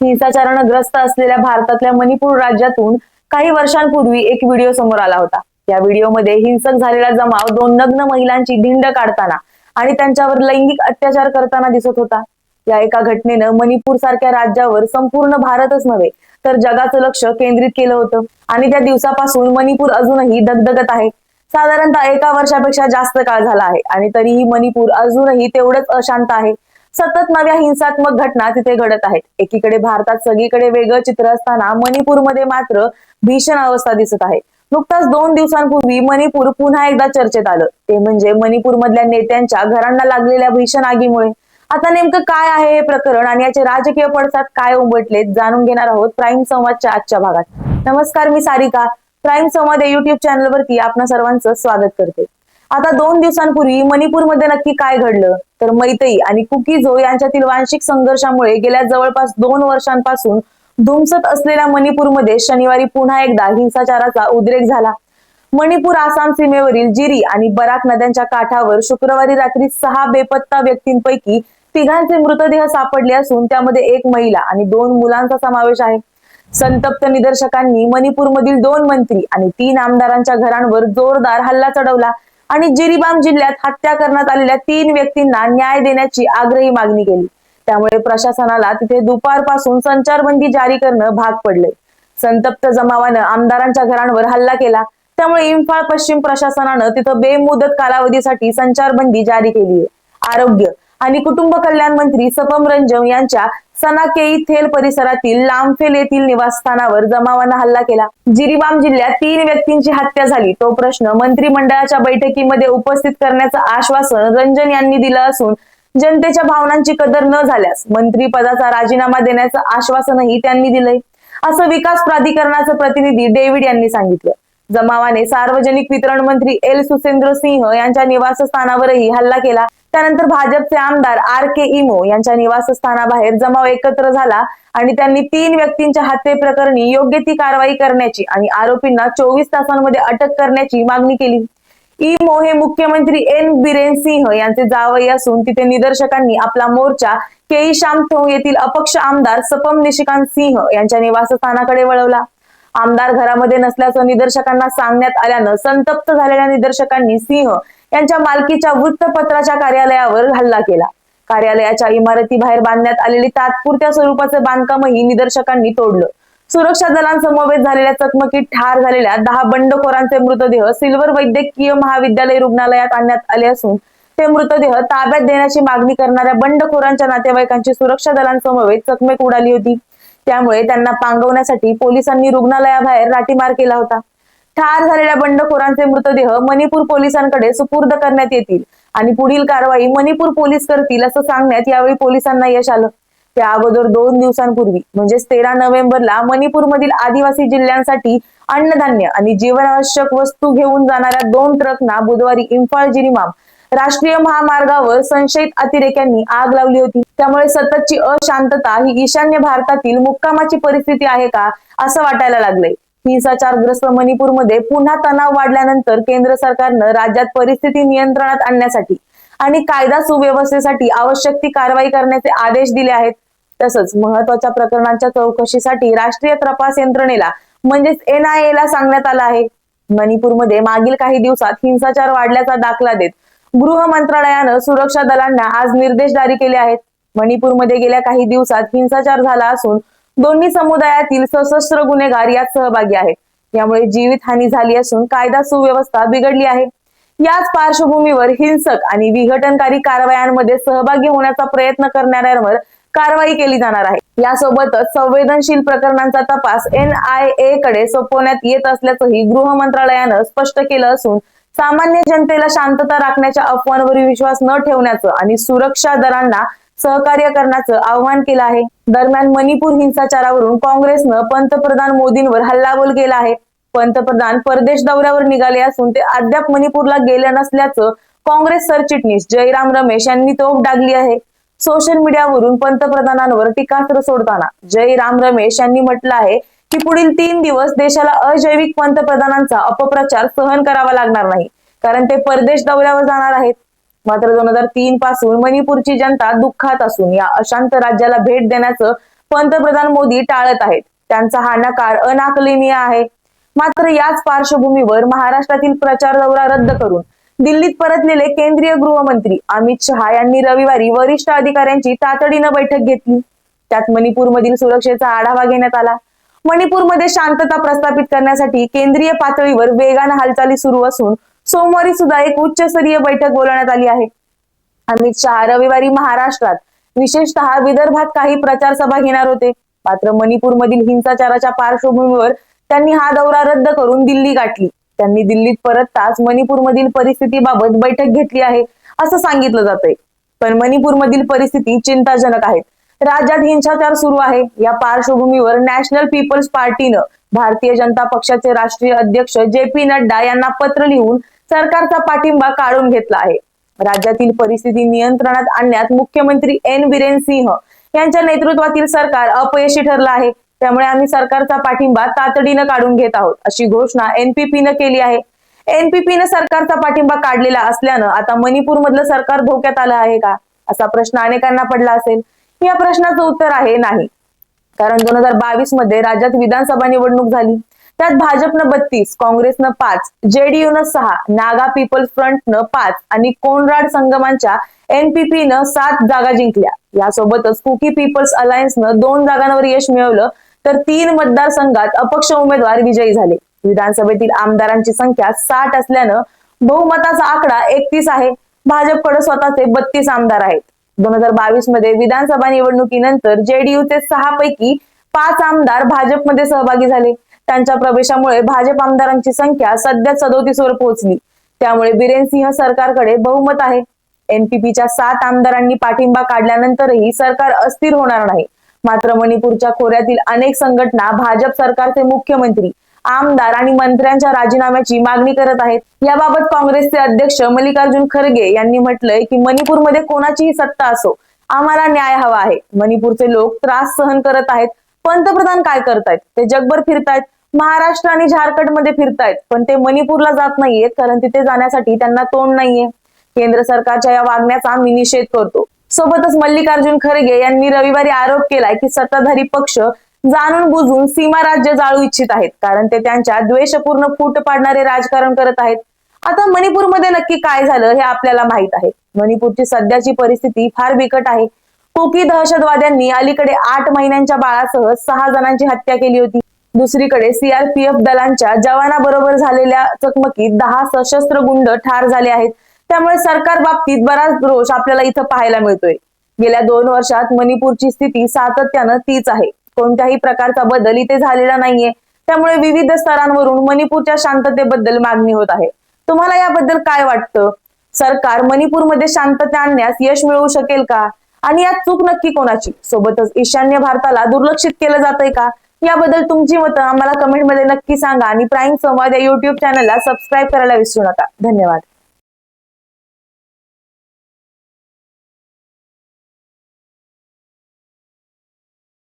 हिंसाचारानं ग्रस्त असलेल्या भारतातल्या मणिपूर राज्यातून काही वर्षांपूर्वी एक व्हिडिओ समोर आला होता. या व्हिडिओमध्ये हिंसक झालेला जमाव दोन नग्न महिलांची धिंड काढताना आणि त्यांच्यावर लैंगिक अत्याचार करताना दिसत होता. या एका घटनेनं मणिपूर सारख्या राज्यावर संपूर्ण भारतच नव्हे तर जगाचं लक्ष केंद्रित केलं होतं आणि त्या दिवसापासून मणिपूर अजूनही धगधगत आहे. साधारणतः एका वर्षापेक्षा जास्त काळ झाला आहे आणि तरीही मणिपूर अजूनही तेवढंच अशांत आहे. सतत नव्या हिंसात्मक घटना तिथे घडत आहेत. एकीकडे भारतात सगळीकडे वेगळं चित्र असताना मणिपूरमध्ये मात्र भीषण अवस्था दिसत आहे. नुकताच दोन दिवसांपूर्वी मणिपूर पुन्हा एकदा चर्चेत आलं. ते म्हणजे मणिपूर मधल्या नेत्यांच्या घरांना लागलेल्या भीषण आगीमुळे. आता नेमकं काय आहे हे प्रकरण आणि याचे राजकीय पडसाद काय उमटलेत जाणून घेणार आहोत प्राईम संवादच्या आजच्या भागात. नमस्कार मी सारिका. प्राईम संवाद या युट्यूब चॅनलवरती आपणा सर्वांचं स्वागत करते. आता दोन दिवसांपूर्वी मणिपूरमध्ये नक्की काय घडलं? तर मैतई आणि कुकीजो यांच्यातील वांशिक संघर्षामुळे गेल्या जवळपास दोन वर्षांपासून धुमसत असलेल्या मणिपूरमध्ये शनिवारी पुन्हा एकदा हिंसाचाराचा उद्रेक झाला. मणिपूर आसाम सीमेवरील जिरी आणि बराक नद्यांच्या काठावर शुक्रवारी रात्री सहा बेपत्ता व्यक्तींपैकी तिघांचे मृतदेह सापडले असून त्यामध्ये एक महिला आणि दोन मुलांचा समावेश आहे. संतप्त निदर्शकांनी मणिपूरमधील दोन मंत्री आणि तीन आमदारांच्या घरांवर जोरदार हल्ला चढवला. आणि जिरीबाम जिल्ह्यात हत्या करण्यात आलेल्या तीन व्यक्तींना न्याय देण्याची आग्रही मागणी केली. त्यामुळे प्रशासनाला तिथे दुपारपासून संचारबंदी जारी करणं भाग पडले संतप्त जमावानं आमदारांच्या घरांवर हल्ला केला. त्यामुळे इम्फाळ पश्चिम प्रशासनानं तिथं बेमुदत कालावधीसाठी संचारबंदी जारी केली आहे आरोग्य आणि कुटुंब कल्याण मंत्री सपम रंजन यांच्या सनाकेई थेल परिसरातील लांबफेल येथील निवासस्थानावर जमावानं हल्ला केला. जिरीबाम जिल्ह्यात तीन व्यक्तींची हत्या झाली. तो प्रश्न मंत्रिमंडळाच्या बैठकीमध्ये उपस्थित करण्याचं आश्वासन रंजन यांनी दिलं असून जनतेच्या भावनांची कदर न झाल्यास मंत्रिपदाचा राजीनामा देण्याचं आश्वासनही त्यांनी दिलंय. असं विकास प्राधिकरणाचे प्रतिनिधी डेव्हिड यांनी सांगितलं. जमावाने सार्वजनिक वितरण मंत्री एल सुसेंद्र सिंह यांच्या निवासस्थानावरही हल्ला केला. त्यानंतर भाजपचे आमदार आर के इमो यांच्या निवासस्थानाबाहेर जमाव एकत्र झाला आणि त्यांनी तीन व्यक्तींच्या हत्येप्रकरणी योग्य ती कारवाई करण्याची आणि आरोपींना चोवीस तासांमध्ये अटक करण्याची मागणी केली. इमो हे मुख्यमंत्री एन बिरेन सिंह यांचे जावई असून तिथे निदर्शकांनी आपला मोर्चा केई शामथोंग येथील अपक्ष आमदार सपम निशिकांत सिंह यांच्या निवासस्थानाकडे वळवला. आमदार घरामध्ये नसल्याचं निदर्शकांना सांगण्यात आल्यानं संतप्त झालेल्या निदर्शकांनी सिंह यांच्या मालकीच्या वृत्तपत्राच्या कार्यालयावर हल्ला केला. कार्यालयाच्या इमारतीबाहेर बांधण्यात आलेली तात्पुरत्या स्वरूपाचं बांधकामही निदर्शकांनी तोडलं. सुरक्षा दलांसमवेत झालेल्या चकमकीत ठार झालेल्या दहा बंडखोरांचे मृतदेह सिल्वर वैद्यकीय महाविद्यालय रुग्णालयात आणण्यात आले असून ते मृतदेह ताब्यात देण्याची मागणी करणाऱ्या बंडखोरांच्या नातेवाईकांची सुरक्षा दलांसमवेत चकमक उडाली होती. त्यामुळे त्यांना पांगवण्यासाठी पोलिसांनी रुग्णालयाबाहेर लाठीमार केला होता. ठार झालेल्या बंडखोरांचे मृतदेह मणिपूर पोलिसांकडे सुपूर्द करण्यात येतील आणि पुढील कारवाई मणिपूर पोलीस करतील असं सांगण्यात यावेळी पोलिसांना यश आलं. त्या अगोदर दोन दिवसांपूर्वी म्हणजेच तेरा नोव्हेंबरला मणिपूरमधील आदिवासी जिल्ह्यांसाठी अन्नधान्य आणि जीवनावश्यक वस्तू घेऊन जाणाऱ्या दोन ट्रकना बुधवारी इम्फाळ जिरिमाम राष्ट्रीय महामार्गावर संशयित अतिरेक्यांनी आग लावली होती. त्यामुळे सततची अशांतता ही ईशान्य भारतातील मुक्कामाची परिस्थिती आहे का असं वाटायला लागलंय. हिंसाचारग्रस्त मणिपूरमध्ये पुन्हा तणाव वाढल्यानंतर केंद्र सरकारनं राज्यात परिस्थिती नियंत्रणात आणण्यासाठी आणि कायदा सुव्यवस्थेसाठी आवश्यक ती कारवाई करण्याचे आदेश दिले आहेत. तसंच महत्त्वाच्या प्रकरणांच्या चौकशीसाठी राष्ट्रीय तपास यंत्रणेला म्हणजेच एनआयए ला सांगण्यात आलं आहे. मणिपूरमध्ये मागील काही दिवसात हिंसाचार वाढल्याचा दाखला देत गृह मंत्रालयानं सुरक्षा दलांना आज निर्देश जारी केले आहेत. मणिपूरमध्ये गेल्या काही दिवसात हिंसाचार झाला असून दोन्ही समुदायातील सशस्त्र गुन्हेगार यात सहभागी आहेत. यामुळे जीवितहानी झाली असून कायदा सुव्यवस्था बिघडली आहे. याच पार्श्वभूमीवर हिंसक आणि विघटनकारी कारवायांमध्ये सहभागी होण्याचा प्रयत्न करणाऱ्यांवर कारवाई केली जाणार आहे. यासोबतच संवेदनशील प्रकरणांचा तपास एन आय ए कडे सोपवण्यात येत असल्याचंही गृह मंत्रालयानं स्पष्ट केलं असून सामान्य जनतेला शांतता राखण्याच्या अफवांवर विश्वास न ठेवण्याचं आणि सुरक्षा दलांना सहकार्य करण्याचं आवाहन केलं आहे. दरम्यान मणिपूर हिंसाचारावरून काँग्रेसनं पंतप्रधान मोदींवर हल्लाबोल केला आहे. पंतप्रधान परदेश दौऱ्यावर निघाले असून ते अद्याप मणिपूरला गेले नसल्याचं काँग्रेस सरचिटणीस जयराम रमेश यांनी तोफ डागली आहे. सोशल मीडियावरून पंतप्रधानांवर टीकास्त्र सोडताना जयराम रमेश यांनी म्हटलं आहे की पुढील तीन दिवस देशाला अजैविक पंतप्रधानांचा अपप्रचार सहन करावा लागणार नाही. कारण ते परदेश दौऱ्यावर जाणार आहेत. मात्र दोन हजार तीन पासून मणिपूरची जनता दुःखात असून या अशांत राज्याला भेट देण्याचं पंतप्रधान मोदी टाळत आहेत. त्यांचा हा नकार अनाकलनीय आहे. मात्र याच पार्श्वभूमीवर महाराष्ट्रातील प्रचार दौरा रद्द करून दिल्लीत परतलेले केंद्रीय गृहमंत्री अमित शहा यांनी रविवारी वरिष्ठ अधिकाऱ्यांची तातडीनं बैठक घेतली. त्यात मणिपूरमधील सुरक्षेचा आढावा घेण्यात आला. मणिपूरमध्ये शांतता प्रस्थापित करण्यासाठी केंद्रीय पातळीवर वेगानं हालचाली सुरू असून सोमवारी सुद्धा एक उच्चस्तरीय बैठक बोलवण्यात आली आहे. अमित शहा रविवारी महाराष्ट्रात विशेषतः विदर्भात काही प्रचार सभा घेणार होते. मात्र मणिपूरमधील हिंसाचाराच्या पार्श्वभूमीवर त्यांनी हा दौरा रद्द करून दिल्ली गाठली. त्यांनी दिल्लीत परतताच मणिपूरमधील परिस्थितीबाबत बैठक घेतली आहे असं सांगितलं जातंय. पण मणिपूरमधील परिस्थिती चिंताजनक आहे. राज्यात हिंसाचार सुरू आहे. या पार्श्वभूमीवर नॅशनल पीपल्स पार्टीनं भारतीय जनता पक्षाचे राष्ट्रीय अध्यक्ष जे पी नड्डा यांना पत्र लिहून सरकारचा पाठिंबा काढून घेतला आहे. राज्यातील परिस्थिती नियंत्रणात आणण्यात मुख्यमंत्री एन. बिरेन सिंह यांच्या नेतृत्वातील सरकार अपयशी ठरलं आहे. त्यामुळे आम्ही सरकारचा पाठिंबा तातडीनं काढून घेत आहोत अशी घोषणा एनपीपीनं केली आहे. एनपीपीनं सरकारचा पाठिंबा काढलेला असल्यानं आता मणिपूर मधलं सरकार धोक्यात आलं आहे का? असा प्रश्न अनेकांना पडला असेल. या प्रश्नाचं उत्तर आहे नाही. कारण दोन हजार बावीसमध्ये राज्यात विधानसभा निवडणूक झाली. त्यात भाजपनं बत्तीस काँग्रेसनं पाच जेडीयूनं सहा नागा पीपल्स फ्रंटनं पाच आणि कोनराड संगमांच्या एनपीपीनं सात जागा जिंकल्या. यासोबतच कुकी पीपल्स अलायन्सनं दोन जागांवर यश मिळवलं तर तीन मतदारसंघात अपक्ष उमेदवार विजयी झाले. विधानसभेतील आमदारांची संख्या साठ असल्यानं बहुमताचा आकडा एकतीस आहे. भाजपकडे स्वतःचे बत्तीस आमदार आहेत. दोन हजार बावीसमध्ये विधानसभा निवडणुकीनंतर जेडीयूचे सहा पैकी पाच आमदार भाजपमध्ये सहभागी झाले. त्यांच्या प्रवेशामुळे भाजप आमदारांची संख्या सध्या सदोतीस वर पोहोचली. त्यामुळे बिरेन सिंह सरकारकडे बहुमत आहे. एनपीपीच्या सात आमदारांनी पाठिंबा काढल्यानंतरही सरकार अस्थिर होणार नाही. मात्र मणिपूरच्या खोऱ्यातील अनेक संघटना भाजप सरकारचे मुख्यमंत्री आमदार आणि मंत्र्यांच्या राजीनाम्याची मागणी करत आहेत. याबाबत काँग्रेसचे अध्यक्ष मल्लिकार्जुन खरगे यांनी म्हटलंय की मणिपूरमध्ये कोणाचीही सत्ता असो आम्हाला न्याय हवा आहे. मणिपूरचे लोक त्रास सहन करत आहेत. पंतप्रधान काय करतायत? ते जगभर फिरतायत. महाराष्ट्र आणि झारखंडमध्ये फिरतायत. पण ते मणिपूरला जात नाहीयेत कारण तिथे जाण्यासाठी त्यांना तोंड नाहीये. केंद्र सरकारच्या या वागण्याचा मी निषेध करतो. सोबतच मल्लिकार्जुन खरगे यांनी रविवारी आरोप केलाय की सत्ताधारी पक्ष जाणून बुजून सीमा राज्य जाळू इच्छित आहेत. कारण ते त्यांच्या द्वेषपूर्ण फूट पाडणारे राजकारण करत आहेत. आता मणिपूरमध्ये नक्की काय झालं हे आपल्याला माहीत आहे. मणिपूरची सध्याची परिस्थिती फार बिकट आहे. कोकी दहशतवाद्यांनी अलीकडे आठ महिन्यांच्या बाळासह सहा जणांची हत्या केली होती. दुसरीकडे सीआरपीएफ दलांच्या जवानाबरोबर झालेल्या चकमकीत दहा सशस्त्र गुंड ठार झाले आहेत. त्यामुळे सरकार बाबतीत बराच रोष आपल्याला इथं पाहायला मिळतोय. गेल्या दोन वर्षात मणिपूरची स्थिती सातत्यानं तीच आहे. कोणत्याही प्रकारचा बदल इथे झालेला नाहीये. त्यामुळे विविध स्तरांवरून मणिपूरच्या शांततेबद्दल मागणी होत आहे. तुम्हाला याबद्दल काय वाटतं? सरकार मणिपूरमध्ये शांतता आणण्यास यश मिळवू शकेल का? आणि यात चूक नक्की कोणाची? सोबतच ईशान्य भारताला दुर्लक्षित केलं जातंय का? याबद्दल तुमची मतं आम्हाला कमेंटमध्ये नक्की सांगा आणि प्राईम संवाद या युट्यूब चॅनलला सबस्क्राईब करायला विसरू नका. धन्यवाद.